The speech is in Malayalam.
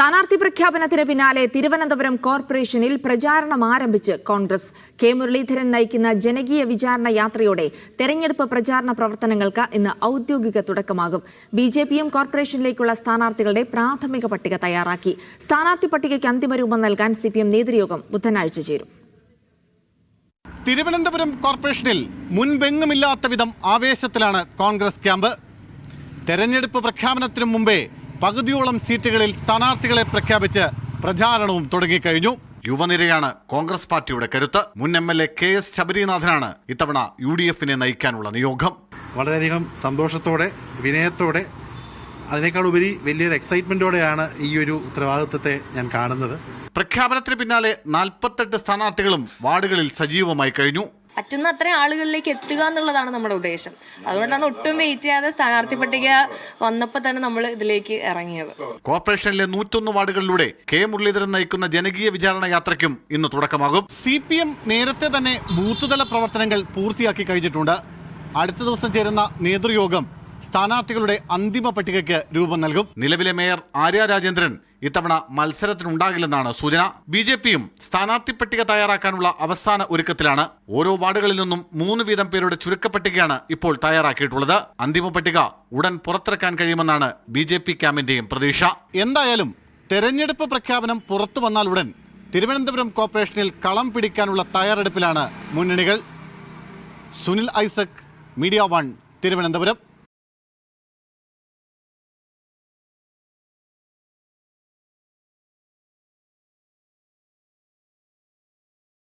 സ്ഥാനാർത്ഥി പ്രഖ്യാപനത്തിന് പിന്നാലെ തിരുവനന്തപുരം കോർപ്പറേഷനിൽ പ്രചാരണം ആരംഭിച്ച് കോൺഗ്രസ്. കെ. മുരളീധരൻ നയിക്കുന്ന ജനകീയ വിചാരണ യാത്രയോടെ തെരഞ്ഞെടുപ്പ് പ്രചാരണ പ്രവർത്തനങ്ങൾക്ക് ഇന്ന് ഔദ്യോഗിക തുടക്കമാകും. ബി ജെ പിയും കോർപ്പറേഷനിലേക്കുള്ള സ്ഥാനാർത്ഥികളുടെ പ്രാഥമിക പട്ടിക തയ്യാറാക്കി. സ്ഥാനാർത്ഥി പട്ടികയ്ക്ക് അന്തിമരൂപം നൽകാൻ സി നേതൃയോഗം ബുധനാഴ്ച ചേരും. തിരുവനന്തപുരം കോർപ്പറേഷനിൽ മുൻപെങ്ങുമില്ലാത്ത വിധം ആവേശത്തിലാണ് കോൺഗ്രസ് ക്യാമ്പ്. തെരഞ്ഞെടുപ്പ് പ്രഖ്യാപനത്തിനു മുമ്പേ പകുതിയോളം സീറ്റുകളിൽ സ്ഥാനാർത്ഥികളെ പ്രഖ്യാപിച്ച് പ്രചാരണവും തുടങ്ങിക്കഴിഞ്ഞു. യുവനിരയാണ് കോൺഗ്രസ് പാർട്ടിയുടെ കരുത്ത്. മുൻ M L A K S ശബരിനാഥനാണ് ഇത്തവണ യു ഡി എഫിനെ നയിക്കാനുള്ള നിയോഗം. വളരെയധികം സന്തോഷത്തോടെ വിനയത്തോടെ അതിനേക്കാൾ ഉപരി വലിയൊരു എക്സൈറ്റ്മെന്റോടെയാണ് ഈ ഒരു ഉത്തരവാദിത്വത്തെ ഞാൻ കാണുന്നത്. പ്രഖ്യാപനത്തിന് പിന്നാലെ നാൽപ്പത്തെട്ട് സ്ഥാനാർത്ഥികളും വാർഡുകളിൽ സജീവമായി കഴിഞ്ഞു. പറ്റുന്ന അത്രയും ആളുകളിലേക്ക് എത്തുക എന്നുള്ളതാണ് നമ്മുടെ ഉദ്ദേശം. അതുകൊണ്ടാണ് ഒട്ടും വെയിറ്റ് ചെയ്യാതെ സ്ഥാനാർത്ഥി പട്ടിക വന്നപ്പോൾ തന്നെ നമ്മൾ ഇതിലേക്ക് ഇറങ്ങിയത്. കോർപ്പറേഷനിലെ നൂറ്റൊന്ന് വാർഡുകളിലൂടെ കെ മുരളീധരൻ നയിക്കുന്ന ജനകീയ വിചാരണ യാത്രയ്ക്കും ഇന്ന് തുടക്കമാകും. സി പി എം നേരത്തെ തന്നെ ബൂത്തുതല പ്രവർത്തനങ്ങൾ പൂർത്തിയാക്കി കഴിഞ്ഞിട്ടുണ്ട്. അടുത്ത ദിവസം ചേരുന്ന നേതൃയോഗം സ്ഥാനാർത്ഥികളുടെ അന്തിമ പട്ടികയ്ക്ക് രൂപം നൽകും. നിലവിലെ മേയർ ആര്യ രാജേന്ദ്രൻ ഇത്തവണ മത്സരത്തിനുണ്ടാകില്ലെന്നാണ് സൂചന. ബി ജെ പിയും സ്ഥാനാർത്ഥി പട്ടിക തയ്യാറാക്കാനുള്ള അവസാന ഒരുക്കത്തിലാണ്. ഓരോ വാർഡുകളിൽ നിന്നും മൂന്ന് വീതം പേരുടെ ചുരുക്കപ്പട്ടികയാണ് ഇപ്പോൾ തയ്യാറാക്കിയിട്ടുള്ളത്. അന്തിമ പട്ടിക ഉടൻ പുറത്തിറക്കാൻ കഴിയുമെന്നാണ് ബി ജെ പി ക്യാമ്പിന്റെയും പ്രതീക്ഷ. എന്തായാലും തെരഞ്ഞെടുപ്പ് പ്രഖ്യാപനം പുറത്തു വന്നാൽ ഉടൻ തിരുവനന്തപുരം കോർപ്പറേഷനിൽ കളം പിടിക്കാനുള്ള തയ്യാറെടുപ്പിലാണ് മുന്നണികൾ. Sunil Isaac Media One Thiruvananthapuram.